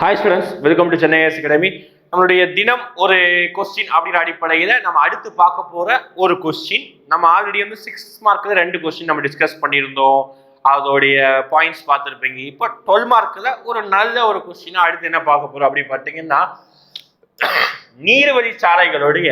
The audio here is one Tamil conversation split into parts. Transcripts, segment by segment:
Hi students welcome to Chennai S academy நம்மளுடைய தினம் ஒரு கொஸ்டின் அப்படின்ற அடிப்படையில் நம்ம அடுத்து பார்க்க போகிற ஒரு கொஸ்டின் நம்ம ஆல்ரெடி வந்து சிக்ஸ் மார்க்கில் ரெண்டு கொஸ்டின் நம்ம டிஸ்கஸ் பண்ணியிருந்தோம். அதோடைய பாயிண்ட்ஸ் பார்த்துருப்பீங்க. இப்போ டுவெல் மார்க்கில் ஒரு நல்ல ஒரு கொஸ்டினாக அடுத்து என்ன பார்க்க போகிறோம் அப்படின்னு பார்த்தீங்கன்னா நீர்வழி சாலைகளுடைய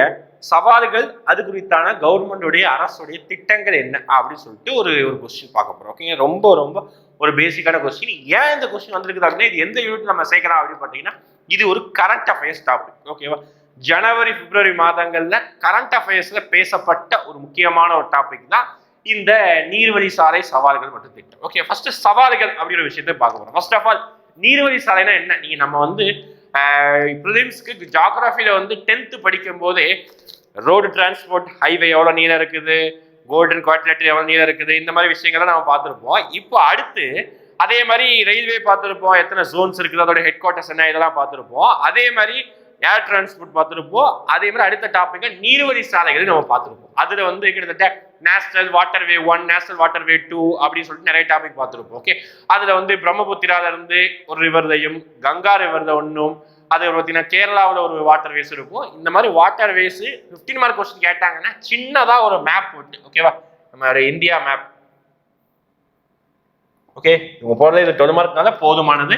சவால்கள் அது குறித்தான கவர்மெண்டுடைய அரசுடைய திட்டங்கள் என்ன? அப்படின்னு சொல்லிட்டு ஒரு ஒரு கொஸ்டின் பார்க்க போறோம். ஓகேங்க ரொம்ப ரொம்ப ஒரு பேசிக்கான கொஸ்டின் ஏன் இந்த கொஸ்டின் வந்திருக்குது அப்படின்னா இது எந்த யூனிட் நம்ம சேர்க்கலாம் அப்படின்னு பார்த்தீங்கன்னா இது ஒரு கரண்ட் அஃபேர்ஸ் டாபிக் ஓகேவா ஜனவரி பிப்ரவரி மாதங்கள்ல கரண்ட் அஃபேர்ஸ்ல பேசப்பட்ட ஒரு முக்கியமான ஒரு டாபிக் தான் இந்த நீர்வழி சாலை சவால்கள் மற்றும் திட்டம். ஓகே ஃபர்ஸ்ட் சவால்கள் அப்படிங்கிற விஷயத்தை பார்க்க போறோம். ஃபர்ஸ்ட் ஆஃப் ஆல் நீர்வழி சாலைனா என்ன? நீங்க நம்ம வந்து ப்ரிலிம்ஸ்க்கு ஜாகிராஃபியில் வந்து டென்த்து படிக்கும் போதே ரோடு டிரான்ஸ்போர்ட் ஹைவே எவ்வளோ நீளம் இருக்குது? கோல்டன் குவாட்லேட்டர் எவ்வளோ நீளம் இருக்குது? இந்த மாதிரி விஷயங்கள்லாம் நம்ம பார்த்துருப்போம். இப்போ அடுத்து அதே மாதிரி ரயில்வே பார்த்துருப்போம். எத்தனை ஜோன்ஸ் இருக்குது? அதோட ஹெட் குவார்ட்டர்ஸ் என்ன? இதெல்லாம் பார்த்துருப்போம். அதே மாதிரி ஏர் டிரான்ஸ்போர்ட் பார்த்துருப்போம். அதே மாதிரி அடுத்த டாபிக் நீர்வழி சாலைகள் நம்ம பார்த்துருப்போம். அதில் வந்து கிட்டத்தட்ட national waterway one national waterway two அப்படின்னு சொல்லிட்டு நிறைய டாபிக் பார்த்துருப்போம். ஓகே அதில் வந்து பிரம்மபுத்திரால இருந்து ஒரு ரிவர்தையும் கங்கா ரிவர் ஒன்றும் அது பார்த்தீங்கன்னா கேரளாவில் ஒரு வாட்டர் வேஸ் இருக்கும். இந்த மாதிரி water ways fifteen mark question கேட்டாங்கன்னா சின்னதாக ஒரு மேப் போட்டு ஓகேவா நம்ம இந்தியா மேப் ஓகே இவங்க போடுறது இது டுவெல் மார்க்னால போதுமானது.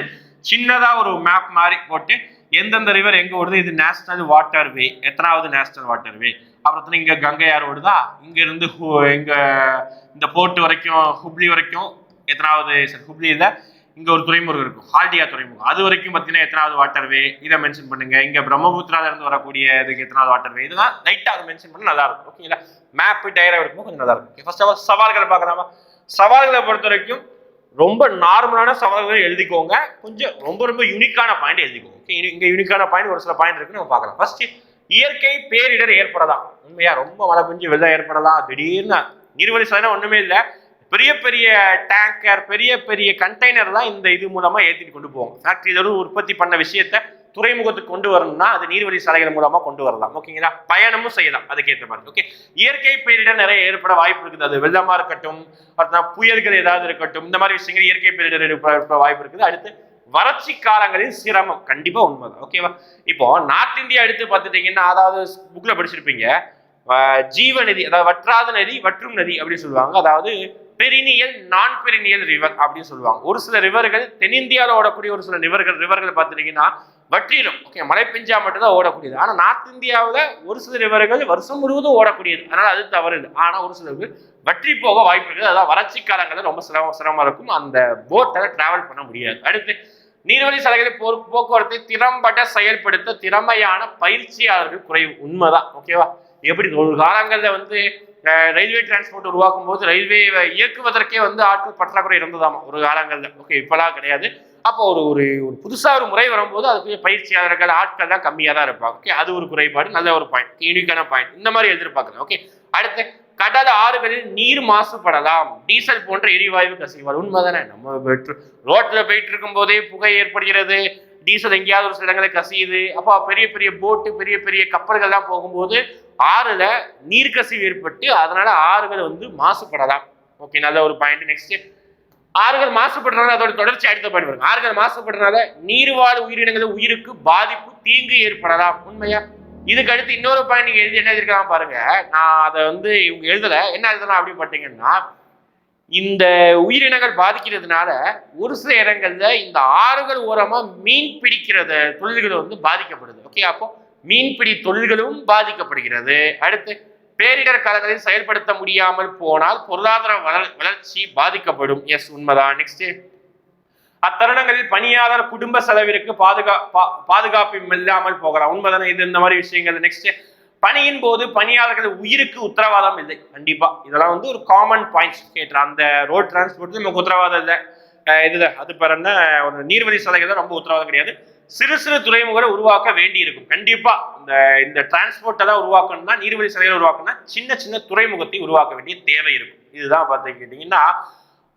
சின்னதா ஒரு மேப் மாதிரி போட்டு எந்தெந்த ரிவர் எங்க ஓடுது? இது நேஷனல் வாட்டர் வே எத்தனாவது நேஷனல் வாட்டர் வே அப்புறத்துல இங்க கங்கை யார் ஓடுதா? இங்க இருந்து ஹு- இந்த போர்ட் வரைக்கும் ஹுப்ளி வரைக்கும் எத்தனாவது சார் ஹுப்ளி இல்ல இங்க ஒரு துறைமுகம் இருக்கும். ஹால்டியா துறைமுகம். அது வரைக்கும் பார்த்தீங்கன்னா எத்தனாவது வாட்டர் வே இதை மென்ஷன் பண்ணுங்க. இங்க பிரம்மபுத்திரால இருந்து வரக்கூடிய இதுக்கு எத்தனாவது வாட்டர் வே இதெல்லாம் லைட்டா அதை மென்ஷன் பண்ண நல்லா இருக்கும். ஓகேங்களா மேப் டயரா இருக்கும். கொஞ்சம் நல்லா இருக்கும். ஃபர்ஸ்ட் ஆஃப் ஆல் சவால்களை பார்க்கலாமா? சவால்களை பொறுத்த வரைக்கும் ரொம்ப நார்மலான சவால்களை எழுதிக்கோங்க. கொஞ்சம் ரொம்ப ரொம்ப யூனிக்கான பாயிண்ட் எழுதிக்கோங்க. ஓகே இங்கே யூனிக்கான பாயிண்ட் ஒரு சில பாயிண்ட் இருக்குன்னு நம்ம பார்க்கலாம். ஃபர்ஸ்ட் இயற்கை பேரிடர் ஏற்படலாம். உண்மையா ரொம்ப மழை பெஞ்சு வெள்ளம் ஏற்படலாம். திடீர்னு நீர்வழி சாதனை ஒன்றுமே இல்லை. பெரிய பெரிய டேங்கர் பெரிய பெரிய கண்டெய்னர் தான் இந்த இது மூலமாக ஏற்றிட்டு கொண்டு போவோம் ஃபேக்டரியில உற்பத்தி பண்ண விஷயத்த துறைமுகத்துக்கு கொண்டு வரணும்னா அது நீர்வழி சாலைகள் மூலமா கொண்டு வரலாம். ஓகேங்களா? பயணமும் செய்யலாம். அதுக்கேற்ற மாதிரி. ஓகே? இயற்கை பேரிடர் நிறைய ஏற்பட வாய்ப்பு இருக்குது. அது வெள்ளமா இருக்கட்டும் அடுத்த புயல்கள் ஏதாவது இருக்கட்டும் இந்த மாதிரி விஷயங்கள் இயற்கை பேரிடர் ஏற்பட வாய்ப்பு இருக்குது. அடுத்து வறட்சி காலங்களில் சிரமம். கண்டிப்பா உண்மைதான். ஓகேவா? இப்போ நார்த் இந்தியா எடுத்து பார்த்துட்டீங்கன்னா அதாவது புக்ல படிச்சிருப்பீங்க ஜீவநதி அதாவது வற்றாத நதி வற்றும் நதி அப்படின்னு சொல்லுவாங்க. அதாவது பெரினியல் நான் பெரினியல் ரிவர் அப்படின்னு சொல்லுவாங்க. ஒரு சில ரிவர்கள் தென்னிந்தியாவில் ஓடக்கூடிய ஒரு சில ரிவர்கள் ரிவர்கள் பார்த்துட்டீங்கன்னா வற்றிடும். ஓகே மழை பெஞ்சா மட்டும்தான் ஓடக்கூடியது. ஆனால் நார்த் இந்தியாவில் ஒரு சில ரிவர்கள் வருஷம் முழுவதும் ஓடக்கூடியது. அதனால் அது தவறு இல்லை. ஆனால் ஒரு சில வற்றி போக வாய்ப்பு இருக்குது. அதாவது வறட்சி காலங்களில் ரொம்ப சிரமம் சிரமமாக இருக்கும். அந்த போட்டால் டிராவல் பண்ண முடியாது. அடுத்து நீர்வழி சாலைகளை போ போக்குவரத்தை திறம்பட செயல்படுத்த திறமையான பயிற்சியாளர்கள் குறைவு. உண்மைதான். ஓகேவா எப்படி? ஒரு காலங்களில் வந்து ரயில்வே டிரான்ஸ்போர்ட் உருவாக்கும் போது ரயில்வே இயக்குவதற்கே வந்து ஆட்கள் பற்றாக்குறை இருந்ததாமா? ஒரு காலங்களில். ஓகே இப்பெல்லாம் கிடையாது. அப்போ ஒரு ஒரு ஒரு புதுசாக ஒரு முறை வரும்போது அதுக்கு பயிற்சியாளர்கள் ஆட்கள் தான் கம்மியாக தான் இருப்பாங்க. ஓகே அது ஒரு குறைபாடு நல்ல ஒரு பாயிண்ட் யூனிக்கான பாயிண்ட் இந்த மாதிரி எதிர்பார்க்குறேன் ஓகே அடுத்து கடல் ஆறுகளில் நீர் மாசுபடலாம். டீசல் போன்ற எரிவாயு கசிவால் உண்மைதானே? நம்ம பெட்ரோ- போயிட்டு இருக்கும் போதே புகை ஏற்படுகிறது. டீசல் எங்கேயாவது ஒரு சில இடங்களில் கசியுது. அப்போ பெரிய பெரிய போட்டு பெரிய பெரிய கப்பல்கள்லாம் போகும்போது ஆறுல நீர் கசிவு ஏற்பட்டு அதனால ஆறுகள் வந்து மாசுபடலாம். ஓகே நல்ல ஒரு பாயிண்ட் நெக்ஸ்ட் ஆறுகள் மாசுபடுறதுனால அதோட தொடர்ச்சி அடுத்த பாயிண்ட் வரும். ஆறுகள் மாசுபடுறதுனால நீர்வாழ் உயிரினங்கள் உயிருக்கு பாதிப்பு தீங்கு ஏற்படலாம். உண்மையா? இதுக்கு அடுத்து இன்னொரு பாயிண்ட் நீங்க எழுதி என்ன எழுதிருக்கலாம் பாருங்க. நான் அதை வந்து இவங்க எழுதல. என்ன எழுதலாம் அப்படின்னு பார்த்தீங்கன்னா இந்த உயிரினங்கள் பாதிக்கிறதுனால ஒரு சில இடங்கள்ல இந்த ஆறுகள் ஓரமா மீன் பிடிக்கிறத தொழில்கள் வந்து பாதிக்கப்படுது. ஓகே அப்போ மீன்பிடி தொழில்களும் பாதிக்கப்படுகிறது. அடுத்து பேரிடர் காலங்களில் செயல்படுத்த முடியாமல் போனால் பொருளாதார வளர் வளர்ச்சி பாதிக்கப்படும். எஸ் உண்மைதான். நெக்ஸ்ட் அத்தருணங்களில் பணியாளர் குடும்ப செலவிற்கு பாதுகா பா- பாதுகாப்பு இல்லாமல் போகலாம். உண்மைதானே? இது இந்த மாதிரி விஷயங்கள். நெக்ஸ்ட் பணியின் போது பணியாளர்கள் உயிருக்கு உத்தரவாதம் இல்லை. கண்டிப்பா. இதெல்லாம் வந்து ஒரு காமன் பாயிண்ட்ஸ் கேட்டுற அந்த ரோட் டிரான்ஸ்போர்ட் நமக்கு உத்தரவாதம் இல்லை. இது அது பேர் என்ன? ஒரு நீர்வழி சாலைகள் ரொம்ப உத்தரவாதம் கிடையாது. சிறு சிறு துறைமுகங்களை உருவாக்க வேண்டி இருக்கும் கண்டிப்பா இந்த இந்த டிரான்ஸ்போர்ட் எல்லாம் உருவாக்கணும்னா நீர்வழி சாலைகளை உருவாக்கணும்னா சின்ன சின்ன துறைமுகத்தை உருவாக்க வேண்டிய தேவை இருக்கும். இதுதான் பார்த்துக்கிட்டீங்கன்னா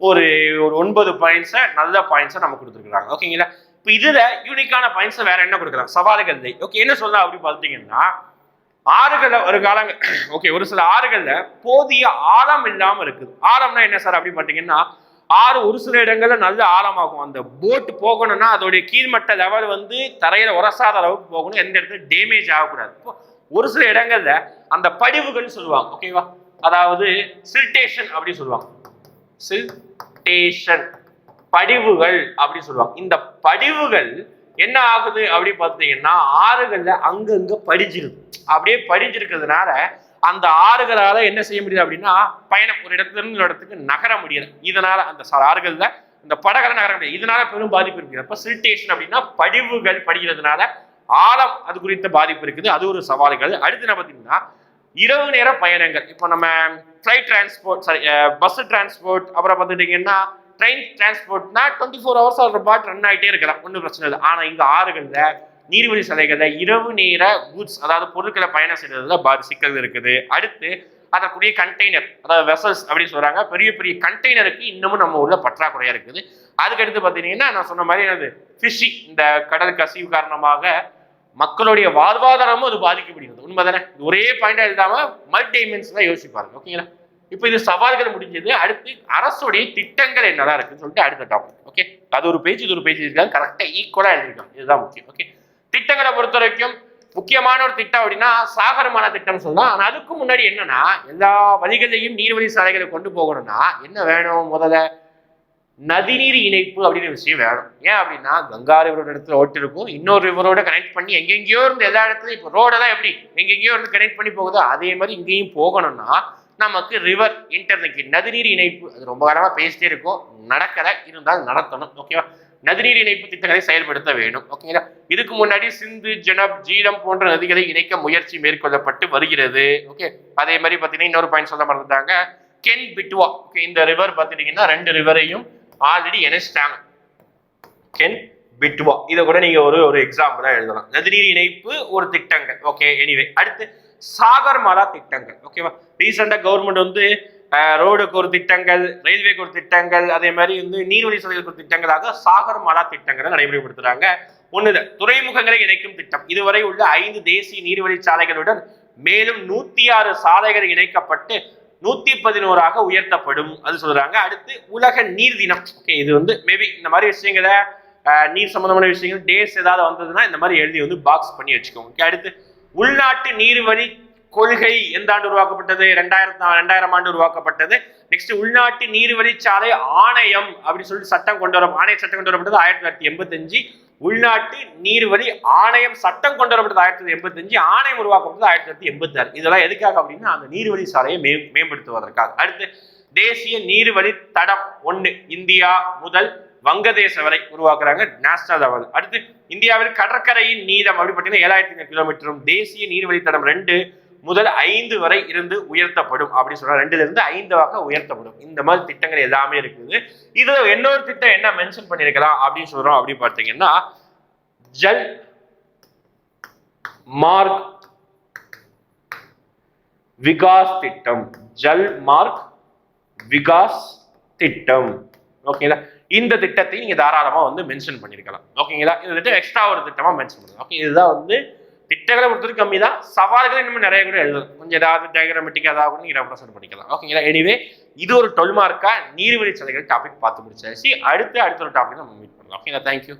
ஒரு ஒரு ஒன்பது பாயிண்ட்ஸை நல்ல பாயிண்ட்ஸை நம்ம கொடுத்துருக்குறாங்க. ஓகேங்களா இப்போ இதில் யூனிக்கான பாயிண்ட்ஸை வேற என்ன கொடுக்குறாங்க? சவால்கள் ஓகே என்ன சொல்லலாம் அப்படி பார்த்தீங்கன்னா ஆறுகளில் ஒரு காலங்க ஓகே ஒரு சில ஆறுகளில் போதிய ஆழம் இல்லாமல் இருக்குது. ஆழம்னா என்ன சார் அப்படி பார்த்தீங்கன்னா ஆறு ஒரு சில இடங்கள்ல நல்ல ஆழமாகும். அந்த போட் போகணும்னா அதோடைய கீழ்மட்ட லெவல் வந்து தரையில உரசாத அளவுக்கு போகணும். எந்த இடத்துல டேமேஜ் ஆகக்கூடாது. ஒரு சில இடங்கள்ல அந்த படிவுகள் சொல்லுவாங்க. ஓகேவா அதாவது சில்டேஷன் அப்படி சொல்லுவாங்க. சில்டேஷன் படிவுகள் அப்படி சொல்லுவாங்க. இந்த படிவுகள் என்ன ஆகுது அப்படி பார்த்தீங்கன்னா ஆறுகள்ல அங்கங்க படிஞ்சிருது. அப்படியே படிஞ்சிருக்கிறதுனால அந்த ஆறுகளால என்ன செய்ய முடியுது அப்படின்னா பயணம் ஒரு இடத்துல இருந்து ஒரு இடத்துக்கு நகர முடியல. இதனால அந்த ச- ஆறுகள்ல இந்த படகளை நகர முடியாது இதனால பெரும் பாதிப்பு இருக்குது அப்ப சில்டேஷன் அப்படின்னா படிவுகள் படிக்கிறதுனால ஆழம் அது குறித்த பாதிப்பு இருக்குது. அது ஒரு சவால்கள். அடுத்து என்ன பார்த்தீங்கன்னா இரவு நேர பயணங்கள். இப்போ நம்ம flight transport sorry bus transport அப்புறம் பார்த்துட்டிங்கன்னா ட்ரெயின் டிரான்ஸ்போர்ட்னா டுவெண்ட்டி ஃபோர் ஹவர்ஸ் ஒரு பாட் ரன் ஆகிட்டே இருக்கலாம். ஒன்றும் பிரச்சனை இல்லை. ஆனால் இங்கே ஆறுகளில் நீர்வழி சாலைகளில் இரவு நேர கூட்ஸ் அதாவது பொருட்களை பயணம் செய்யறதுல பாதி சிக்கல் இருக்குது. அடுத்து அதற்குரிய கண்டெய்னர் அதாவது வெசல்ஸ் அப்படின்னு சொல்றாங்க. பெரிய பெரிய கண்டெய்னருக்கு இன்னமும் நம்ம ஊர்ல பற்றாக்குறையா இருக்குது. அதுக்கடுத்து பார்த்தீங்கன்னா நான் சொன்ன மாதிரி என்னது? இந்த கடல் கசிவு காரணமாக மக்களுடைய வாழ்வாதாரமும் அது பாதிக்கப்படுகிறது. உண்மைதானே? இது ஒரே பாயிண்டா இல்லாம மல்டி டைமென்ஷனா யோசிப்பாருங்க ஓகேங்களா இப்போ இது சவால்கள் முடிஞ்சது. அடுத்து அரசுடைய திட்டங்கள் என்னதான் இருக்குன்னு சொல்லிட்டு அடுத்த டாபிக் ஓகே அது ஒரு பேஜ் இது ஒரு பேஜ் இருக்காது கரெக்டாக ஈக்குவலாக எழுதிருக்காங்க இதுதான் முக்கியம் ஓகே திட்டங்களை பொறுத்த வரைக்கும் முக்கியமான ஒரு திட்டம் அப்படின்னா சாகரமான திட்டம் சொல்லலாம் ஆனால் அதுக்கு முன்னாடி என்னன்னா எல்லா வழிகளையும் நீர்வழி சாலைகளை கொண்டு போகணும்னா என்ன வேணும் முதல்ல? நதிநீர் இணைப்பு அப்படிங்கிற விஷயம் வேணும். ஏன் அப்படின்னா கங்கா ரிவரோட இடத்துல ஓட்டு இருக்கும். இன்னொரு ரிவரோட கனெக்ட் பண்ணி எங்கெங்கேயோ இருந்து எல்லா இடத்துலையும் இப்போ ரோடெல்லாம் எப்படி? எங்கெங்கேயோ இருந்து கனெக்ட் பண்ணி போகுதோ அதே மாதிரி இங்கேயும் போகணும்னா நமக்கு ரிவர் இன்டர்நெட் நதிநீர் இணைப்பு அது ரொம்ப காலமாக பேசிட்டே இருக்கும். நடக்கலை இருந்தால் நடத்தணும். ஓகேவா நதிநீர் இணைப்பு திட்டங்களை செயல்படுத்த வேணும் ஓகேங்களா இதுக்கு முன்னாடி சிந்து ஜனப் ஜீரம் போன்ற நதிகளை இணைக்க முயற்சி மேற்கொள்ளப்பட்டு வருகிறது. ஓகே அதே மாதிரி பார்த்தீங்கன்னா இன்னொரு பாயிண்ட் சொல்ல மறந்துட்டாங்க. கென் பிட்வா ஓகே இந்த ரிவர் பார்த்துட்டீங்கன்னா ரெண்டு ரிவரையும் ஆல்ரெடி இணைச்சிட்டாங்க. கென் பிட்வா இதை கூட நீங்க ஒரு ஒரு எக்ஸாம்பிளா எழுதலாம். நதிநீர் இணைப்பு ஒரு திட்டங்கள். ஓகே எனிவே அடுத்து சாகர்மாலா திட்டங்கள். ஓகேவா ரீசெண்டா கவர்மெண்ட் வந்து ரோடுக்கு ஒரு திட்டங்கள் ரயில்வேக்கு ஒரு திட்டங்கள் அதே மாதிரி வந்து நீர்வழி சாலைகளுக்கு ஒரு திட்டங்களாக சாகர்மாலா திட்டங்களை நடைமுறைப்படுத்துறாங்க. ஒன்று துறைமுகங்களை இணைக்கும் திட்டம். இதுவரை உள்ள ஐந்து தேசிய நீர்வழி சாலைகளுடன் மேலும் நூத்தி ஆறு சாலைகள் இணைக்கப்பட்டு நூத்தி பதினோராக உயர்த்தப்படும். அது சொல்றாங்க. அடுத்து உலக நீர் தினம். ஓகே இது வந்து மேபி இந்த மாதிரி விஷயங்களை நீர் சம்பந்தமான விஷயங்கள் டேஸ் ஏதாவது வந்ததுன்னா இந்த மாதிரி எழுதி வந்து பாக்ஸ் பண்ணி வச்சுக்கோங்க. அடுத்து உள்நாட்டு நீர்வழி கொள்கை எந்த ஆண்டு உருவாக்கப்பட்டது? ரெண்டாயிரத்தி ரெண்டாயிரம் ஆண்டு உருவாக்கப்பட்டது. நெக்ஸ்ட் உள்நாட்டு நீர்வழிச்சாலை ஆணையம் அப்படின்னு சொல்லிட்டு சட்டம் கொண்டு வர ஆணைய சட்டம் கொண்டு வரப்பட்டது ஆயிரத்தி தொள்ளாயிரத்தி எண்பத்தஞ்சு உள்நாட்டு நீர்வழி ஆணையம் சட்டம் கொண்டு வரப்பட்டது ஆயிரத்தி தொள்ளாயிரத்தி எண்பத்தஞ்சு ஆணையம் உருவாக்கப்பட்டது ஆயிரத்தி தொள்ளாயிரத்தி எண்பத்தி ஆறு. இதெல்லாம் எதுக்காக அப்படின்னா அந்த நீர்வழி சாலையை மே மேம்படுத்துவதற்காக. அடுத்து தேசிய நீர்வழி தடம் ஒன்று இந்தியா முதல் வங்கதேச வரை உருவாக்குறாங்க நேஷனல் லெவல் அடுத்து இந்தியாவில் கடற்கரையின் நீளம் அப்படி பார்த்தீங்கன்னா ஏழாயிரத்தி ஐநூறு கிலோமீட்டரும். தேசிய நீர்வழி தடம் ரெண்டு முதல் ஐந்து வரை இருந்து உயர்த்தப்படும் அப்படின்னு சொல்றாங்க. ரெண்டுல இருந்து வாக்க உயர்த்தப்படும். இந்த மாதிரி திட்டங்கள் எல்லாமே இருக்குது. இதுல இன்னொரு திட்டம் என்ன மென்ஷன் பண்ணிருக்கலாம் அப்படின்னு சொல்றோம் அப்படின்னு பார்த்தீங்கன்னா ஜல் மார்க் விகாஸ் திட்டம். ஜல் மார்க் விகாஸ் திட்டம். ஓகேங்களா? இந்த திட்டத்தை நீங்க தாராளமா வந்து மென்ஷன் பண்ணிருக்கலாம் ஓகேங்களா? இந்த திட்டம் எக்ஸ்ட்ரா ஒரு திட்டமா மென்ஷன் பண்ணலாம். ஓகே இதுதான் வந்து திட்டங்களை பொறுத்தவரைக்கும் கம்மி தான் சவால்கள் இன்னும் நிறைய கூட எழுதலாம் கொஞ்சம் ஏதாவது டயக்ராமெட்டிக்காக ஏதாவது நீங்கள் ரெப்ரசன்ட் பண்ணிக்கலாம் ஓகேங்களா எனிவே இது ஒரு டொல் மார்க்காக நீர்வழி சதைகள் டாபிக் பார்த்து முடிச்சாச்சு. அடுத்து அடுத்த ஒரு டாபிக் நம்ம மீட் பண்ணலாம். ஓகேங்களா தேங்க்யூ